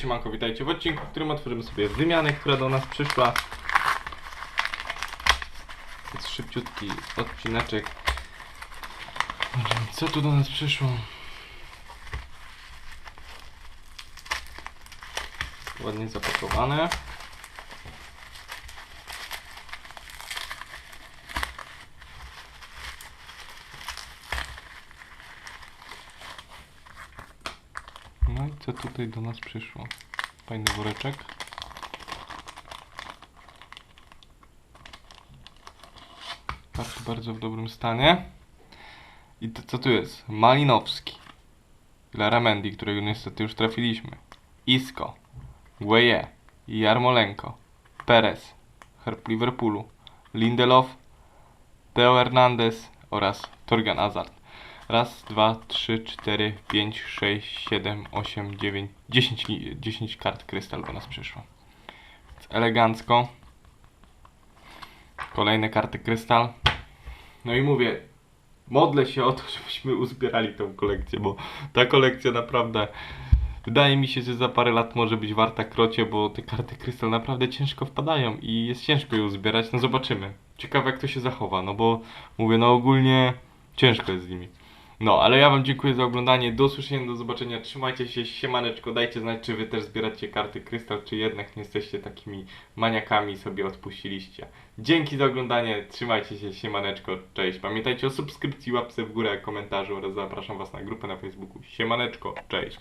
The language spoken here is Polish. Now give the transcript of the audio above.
siemanko, witajcie w odcinku, w którym otworzymy sobie wymianę, która do nas przyszła. Jest szybciutki odcineczek. Co tu do nas przyszło? Ładnie zapakowane. No i co tutaj do nas przyszło? Fajny woreczek. Karty bardzo w dobrym stanie. I to, co tu jest? Malinowski. Laramendi, którego niestety już trafiliśmy. Isco. Gueye. Jarmolenko. Perez. Herb Liverpoolu. Lindelof. Teo Hernandez oraz Torgan Hazard. Raz, dwa, trzy, cztery, pięć, sześć, siedem, osiem, dziewięć, dziesięć, dziesięć kart krystal do nas przyszło. Więc elegancko. Kolejne karty krystal. No i mówię, modlę się o to, żebyśmy uzbierali tą kolekcję, bo ta kolekcja naprawdę wydaje mi się, że za parę lat może być warta krocie, bo te karty krystal naprawdę ciężko wpadają i jest ciężko je uzbierać. No zobaczymy. Ciekawe jak to się zachowa, no bo mówię, no ogólnie ciężko jest z nimi. No, ale ja Wam dziękuję za oglądanie. Do usłyszenia, do zobaczenia. Trzymajcie się, siemaneczko. Dajcie znać, czy Wy też zbieracie karty krystal, czy jednak nie jesteście takimi maniakami sobie odpuściliście. Dzięki za oglądanie. Trzymajcie się, siemaneczko. Cześć. Pamiętajcie o subskrypcji, łapce w górę, komentarzu oraz zapraszam Was na grupę na Facebooku. Siemaneczko. Cześć.